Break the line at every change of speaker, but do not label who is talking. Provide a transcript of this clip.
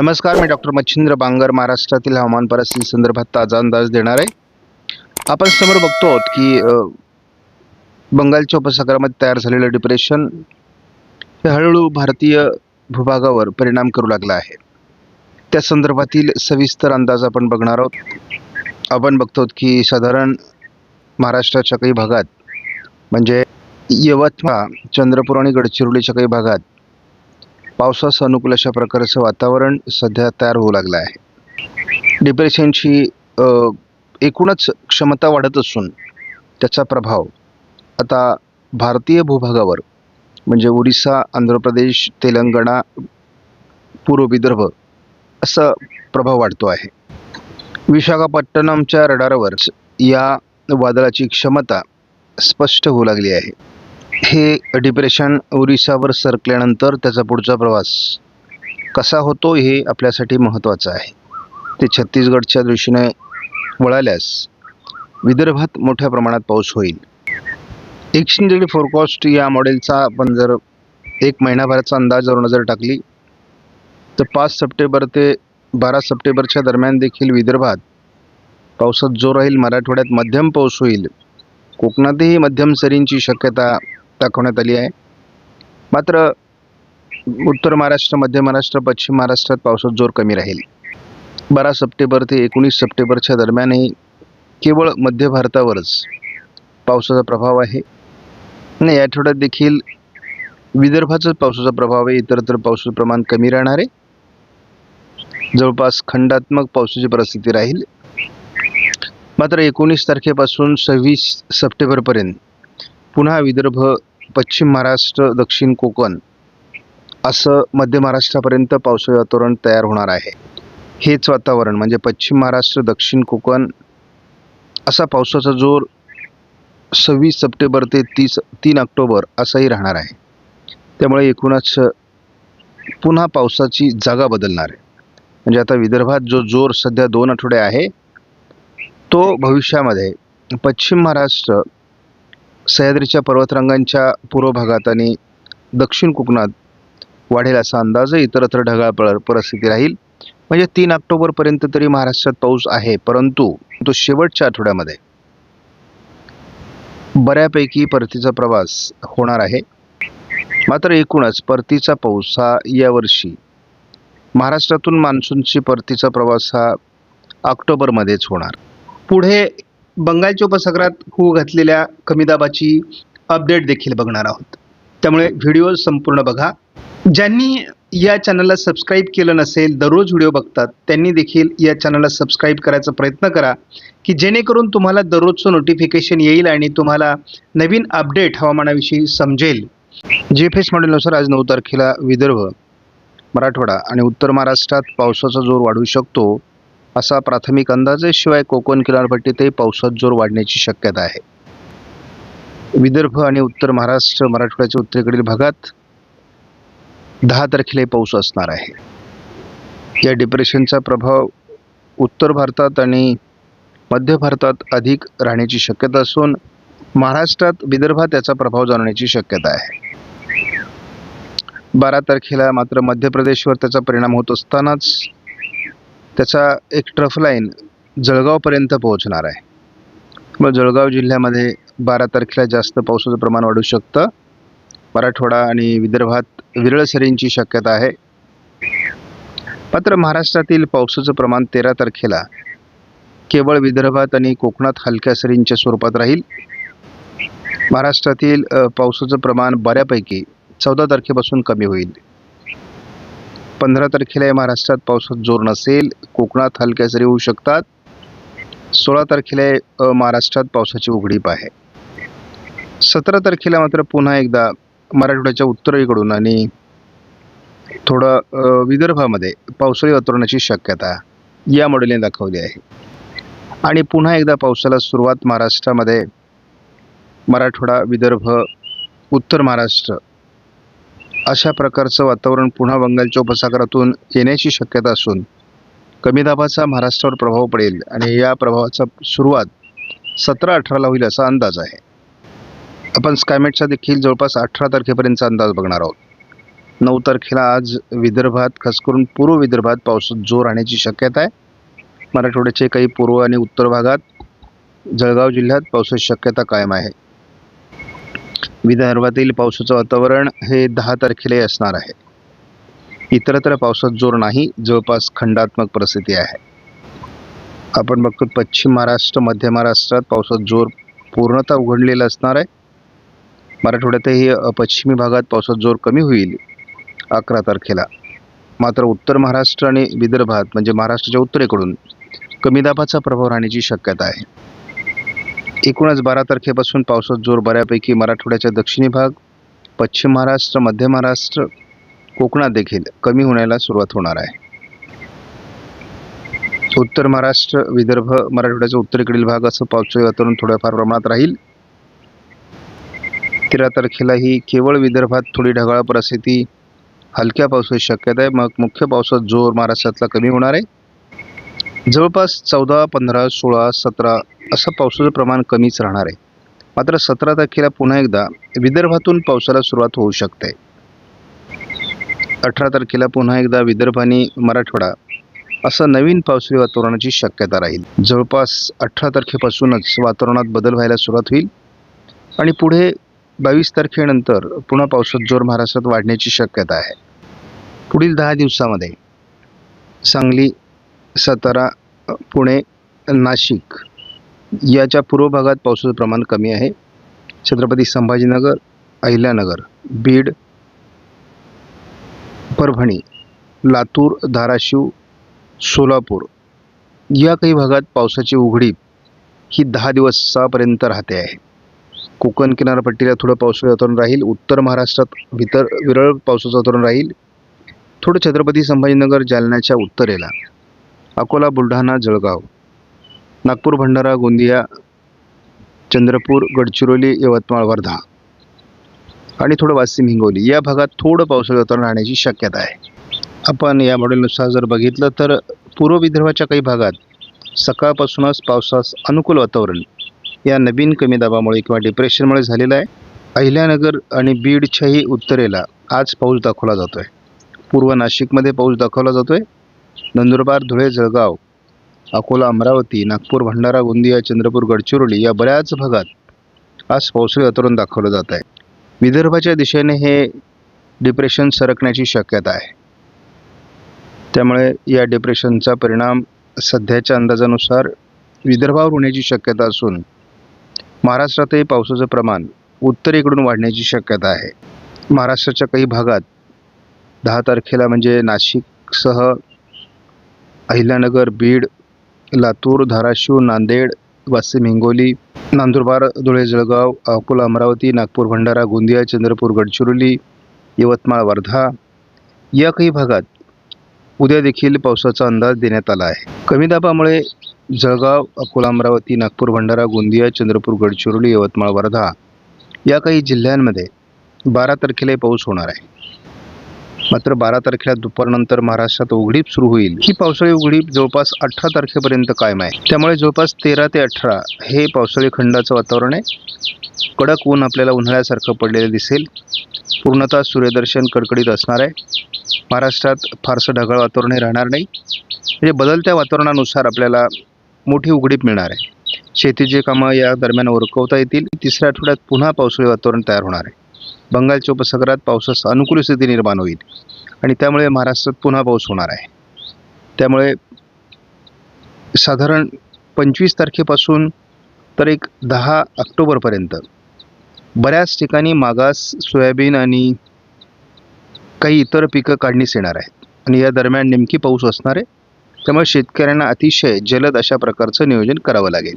नमस्कार मी डॉक्टर मच्छिंद्र बांगर महाराष्ट्रातील हवामान परिस्थिती संदर्भात ताजा अंदाज देणार आहे. आपण समोर बघतो आहोत की बंगालच्या उपसागरामध्ये तयार झालेलं डिप्रेशन हे हळूहळू भारतीय भूभागावर परिणाम करू लागला आहे. त्या संदर्भातील सविस्तर अंदाज आपण बघणार आहोत. आपण बघतो की साधारण महाराष्ट्राच्या काही भागात म्हणजे यवतमाळ चंद्रपूर आणि गडचिरोलीच्या काही भागात पावसास अनुकूल अशा प्रकारचं वातावरण सध्या तयार होऊ लागलं आहे. डिप्रेशनची एकूणच क्षमता वाढत असून त्याचा प्रभाव आता भारतीय भूभागावर म्हणजे ओरिसा आंध्र प्रदेश तेलंगणा पूर्व विदर्भ असा प्रभाव वाढतो आहे. विशाखापट्टणमच्या रडारवर या वादळाची क्षमता स्पष्ट होऊ लागली आहे. हे डिप्रेशन ओरिसावर सरकल्यानंतर त्याचा पुढचा प्रवास कसा होतो हे आपल्यासाठी महत्त्वाचं आहे. ते छत्तीसगडच्या दृष्टीने वळाल्यास विदर्भात मोठ्या प्रमाणात पाऊस होईल. एक्सटेंडेड फोरकास्ट या मॉडेलचा आपण जर एक महिनाभराचा जर नजर टाकली तर पाच सप्टेंबर ते बारा सप्टेंबरच्या दरम्यान देखील विदर्भात पावसात जोर राहील मराठवाड्यात मध्यम पाऊस होईल. कोकणातही मध्यम सरींची शक्यता दाखवण्यात आली आहे. मात्र उत्तर महाराष्ट्र मध्य महाराष्ट्र पश्चिम महाराष्ट्रात पावसात जोर कमी राहील. बारा सप्टेंबर ते एकोणीस सप्टेंबरच्या दरम्यानही केवळ मध्य भारतावरच पावसाचा प्रभाव आहे. आणि या आठवड्यात देखील विदर्भाचाच पावसाचा प्रभाव आहे. इतरत्र पावसाचं प्रमाण कमी राहणार आहे. जवळपास खंडात्मक पावसाची परिस्थिती राहील. मात्र एकोणीस तारखेपासून सव्वीस सप्टेंबरपर्यंत पुन्हा विदर्भ पश्चिम महाराष्ट्र दक्षिण कोकण असं मध्य महाराष्ट्रापर्यंत पावसाळी वातावरण तयार होणार आहे. हेच वातावरण म्हणजे पश्चिम महाराष्ट्र दक्षिण कोकण असा पावसाचा जोर सव्वीस सप्टेंबर ते तीस तीन ऑक्टोबर असाही राहणार आहे. त्यामुळे एकूणच पुन्हा पावसाची जागा बदलणार आहे. म्हणजे आता विदर्भात जो जोर सध्या दोन आठवडे आहे तो भविष्यामध्ये पश्चिम महाराष्ट्र सह्याद्रीच्या पर्वतरांगांच्या पूर्व भागात आणि दक्षिण कोकणात वाढेल असा अंदाज इतरत्र ढगाळ प परिस्थिती राहील. म्हणजे तीन ऑक्टोबरपर्यंत तरी महाराष्ट्रात पाऊस आहे परंतु तो शेवटच्या आठवड्यामध्ये बऱ्यापैकी परतीचा प्रवास होणार आहे. मात्र एकूणच परतीचा पाऊस हा यावर्षी महाराष्ट्रातून मान्सूनची परतीचा प्रवास हा ऑक्टोबरमध्येच होणार. पुढे बंगालच्या उपसागरात होऊ घातलेल्या कमी दाबाची अपडेट देखील बघणार आहोत. त्यामुळे व्हिडिओ संपूर्ण बघा. ज्यांनी या चॅनलला सबस्क्राईब केलं नसेल दररोज व्हिडिओ बघतात त्यांनी देखील या चॅनलला सबस्क्राईब करायचा प्रयत्न करा की जेणेकरून तुम्हाला दररोजचं नोटिफिकेशन येईल आणि तुम्हाला नवीन अपडेट हवामानाविषयी समजेल. जी एफ एस मॉडेलनुसार आज नऊ तारखेला विदर्भ मराठवाडा आणि उत्तर महाराष्ट्रात पावसाचा जोर वाढू शकतो. असा प्राथमिक अंदाज आहे. शिवाय कोकण किनारपट्टीतही पावसात जोर वाढण्याची शक्यता आहे. विदर्भ आणि उत्तर महाराष्ट्र मराठवाड्याच्या उत्तरेकडील भागात दहा तारखेलाही पाऊस असणार आहे. या डिप्रेशनचा प्रभाव उत्तर भारतात आणि मध्य भारतात अधिक राहण्याची शक्यता असून महाराष्ट्रात विदर्भात याचा प्रभाव जाणवण्याची शक्यता आहे. बारा तारखेला मात्र मध्य प्रदेशवर त्याचा परिणाम होत असतानाच त्याचा एक ट्रफ लाईन जळगावपर्यंत पोहोचणार आहे. मग जळगाव जिल्ह्यामध्ये बारा तारखेला जास्त पावसाचं प्रमाण वाढू शकतं. मराठवाडा आणि विदर्भात विरळ सरींची शक्यता आहे. मात्र महाराष्ट्रातील पावसाचं प्रमाण तेरा तारखेला केवळ विदर्भात आणि कोकणात हलक्या सरींच्या स्वरूपात राहील. महाराष्ट्रातील पावसाचं प्रमाण बऱ्यापैकी चौदा तारखेपासून कमी होईल. पंधरा तारखेला या महाराष्ट्रात पावसात जोर नसेल कोकणात हलक्या सरी होऊ शकतात. सोळा तारखेला महाराष्ट्रात पावसाची उघडीप आहे. सतरा तारखेला मात्र पुन्हा एकदा मराठवाड्याच्या उत्तरेकडून आणि थोडं विदर्भामध्ये पावसाळी वातावरणाची शक्यता या मॉडेलने दाखवली आहे. आणि पुन्हा एकदा पावसाला सुरुवात महाराष्ट्रामध्ये मराठवाडा विदर्भ उत्तर महाराष्ट्र अशा प्रकारचं वातावरण पुन्हा बंगालच्या उपसागरातून येण्याची शक्यता असून कमी दाबाचा महाराष्ट्रावर प्रभाव पडेल आणि या प्रभावाचा सुरुवात सतरा अठराला होईल असा अंदाज आहे. आपण स्कायमेटचा देखील जवळपास अठरा तारखेपर्यंतचा अंदाज बघणार आहोत. नऊ तारखेला आज विदर्भात खास करून पूर्व विदर्भात पावसात जोर राहण्याची शक्यता आहे. मराठवाड्याचे काही पूर्व आणि उत्तर भागात जळगाव जिल्ह्यात पावसाची शक्यता कायम आहे. विदर्भातील पावसाचं वातावरण हे दहा तारखेलाही असणार आहे. इतरत्र पावसात जोर नाही जवळपास खंडात्मक परिस्थिती आहे. आपण बघतो पश्चिम महाराष्ट्र मध्य महाराष्ट्रात पावसात जोर पूर्णतः उघडलेला असणार आहे. मराठवाड्यातही अ, पश्चिमी भागात पावसात जोर कमी होईल अकरा तारखेला. मात्र उत्तर महाराष्ट्र आणि विदर्भात म्हणजे महाराष्ट्राच्या उत्तरेकडून कमी दाबाचा प्रभाव राहण्याची शक्यता आहे. एकूणच बारा तारखेपासून पावसात जोर बऱ्यापैकी मराठवाड्याच्या दक्षिणी भाग पश्चिम महाराष्ट्र मध्य महाराष्ट्र कोकणात देखील कमी होण्याला सुरुवात होणार आहे. उत्तर महाराष्ट्र विदर्भ मराठवाड्याचा उत्तरेकडील भाग असं पावसाळी वातावरण थोड्याफार प्रमाणात राहील. तेरा तारखेलाही केवळ विदर्भात थोडी ढगाळ परिस्थिती हलक्या पावसाची शक्यता आहे. मग मुख्य पावसात जोर महाराष्ट्रातला कमी होणार आहे. जवळपास चौदा पंधरा सोळा सतरा असं पावसाचं प्रमाण कमीच राहणार आहे. मात्र सतरा तारखेला पुन्हा एकदा विदर्भातून पावसाला सुरुवात होऊ शकते. अठरा तारखेला पुन्हा एकदा विदर्भ आणि मराठवाडा असं नवीन पावसाळी वातावरणाची शक्यता राहील. जवळपास अठरा तारखेपासूनच वातावरणात बदल व्हायला सुरुवात होईल आणि पुढे बावीस तारखेनंतर पुन्हा पावसात जोर महाराष्ट्रात वाढण्याची शक्यता आहे. पुढील दहा दिवसामध्ये सांगली सातारा पुणे नाशिक याच्या पूर्व भागात पावसाचं प्रमाण कमी आहे. छत्रपती संभाजीनगर अहिल्यानगर बीड परभणी लातूर धाराशिव सोलापूर या काही भागात पावसाची उघडीप ही दहा दिवसापर्यंत राहते आहे. कोकण किनारपट्टीला थोडं पावसाचं वातावरण राहील. उत्तर महाराष्ट्रात वितर विरळ पावसाचं वातावरण राहील. थोडं छत्रपती संभाजीनगर जालन्याच्या उत्तरेला अकोला बुलढाणा जळगाव नागपूर भंडारा गोंदिया चंद्रपूर गडचिरोली यवतमाळ वर्धा आणि थोडं वाशिम हिंगोली. या भागात थोडं पावसाचं वातावरण राहण्याची शक्यता आहे. आपण या मॉडेलनुसार जर बघितलं तर पूर्व विदर्भाच्या काही भागात सकाळपासूनच पावसास अनुकूल वातावरण या नवीन कमी दाबामुळे किंवा डिप्रेशनमुळे झालेलं आहे. अहिल्यानगर आणि बीडच्याही उत्तरेला आज पाऊस दाखवला जातो आहे पूर्व नाशिकमध्ये पाऊस दाखवला जातो आहे नंदुरबार धुळे जळगाव अकोला अमरावती नागपूर भंडारा गोंदिया चंद्रपूर गडचिरोली या बऱ्याच भागात आज पावसाळी वातावरण दाखवलं जात आहे. विदर्भाच्या दिशेने हे डिप्रेशन सरकण्याची शक्यता आहे. त्यामुळे या डिप्रेशनचा परिणाम सध्याच्या अंदाजानुसार विदर्भावर होण्याची शक्यता असून महाराष्ट्रातही पावसाचं प्रमाण उत्तरेकडून वाढण्याची शक्यता आहे. महाराष्ट्राच्या काही भागात दहा तारखेला म्हणजे नाशिकसह अहिल्यानगर बीड लातूर धाराशिव नांदेड वाशिम हिंगोली नंदुरबार धुळे जळगाव अकोला अमरावती नागपूर भंडारा गोंदिया चंद्रपूर गडचिरोली यवतमाळ वर्धा या काही भागात उद्या देखील पावसाचा अंदाज देण्यात आला आहे. कमी दाबामुळे जळगाव अकोला अमरावती नागपूर भंडारा गोंदिया चंद्रपूर गडचिरोली यवतमाळ वर्धा या काही जिल्ह्यांमध्ये बारा तारखेलाही पाऊस होणार आहे. मात्र बारा तारखेला दुपारनंतर महाराष्ट्रात उघडीप सुरू होईल. ही पावसाळी उघडीप जवळपास अठरा तारखेपर्यंत कायम आहे. त्यामुळे जवळपास तेरा ते अठरा हे पावसाळी खंडाचं वातावरण आहे. कडक ऊन आपल्याला उन्हाळ्यासारखं पडलेलं दिसेल. पूर्णतः सूर्यदर्शन कडकडीत असणार आहे. महाराष्ट्रात फारसं ढगाळ वातावरण हे राहणार नाही. म्हणजे बदलत्या वातावरणानुसार आपल्याला मोठी उघडीप मिळणार आहे. शेतीची कामं या दरम्यान ओरकवता येतील. तिसऱ्या आठवड्यात पुन्हा पावसाळी वातावरण तयार होणार आहे. बंगालच्या उपसागरात पावसास अनुकूल स्थिती निर्माण होईल आणि त्यामुळे महाराष्ट्रात पुन्हा पाऊस होणार आहे. त्यामुळे साधारण पंचवीस तारखेपासून तर एक दहा ऑक्टोबरपर्यंत बऱ्याच ठिकाणी मागास सोयाबीन आणि काही इतर पिकं काढणीस येणार आहेत. आणि या दरम्यान नेमकी पाऊस असणार आहे. त्यामुळे शेतकऱ्यांना अतिशय जलद अशा प्रकारचं नियोजन करावं लागेल.